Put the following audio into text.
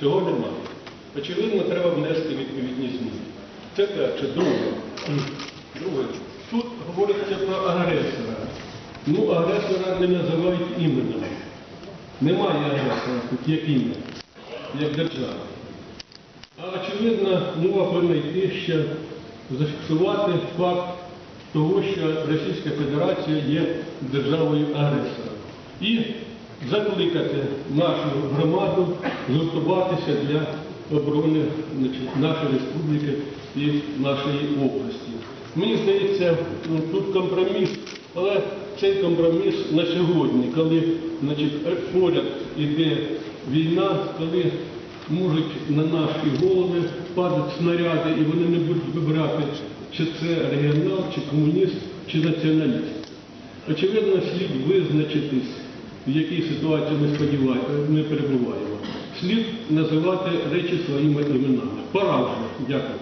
Цього немає. Очевидно, треба внести відповідні зміни. Це перше. Друге. Друге. Тут говориться про агресора. Ну, агресора не називають іменем. Немає агресора тут як ім'я, як держава. А очевидно, мова повинна йти ще зафіксувати факт того, що Російська Федерація є державою агресором. І закликати нашу громаду згуртуватися для оборони нашої республіки і нашої області. Мені здається, ну, тут компроміс, але цей компроміс на сьогодні, коли значить, поряд іде війна, коли можуть на наші голови падати снаряди, і вони не будуть вибирати, чи це регіонал, чи комуніст, чи націоналіст. Очевидно, слід визначитись, в якій ситуації ми сподіваємося, ми перебуваємо. Слід називати речі своїми іменами. Пора вже. Дякую.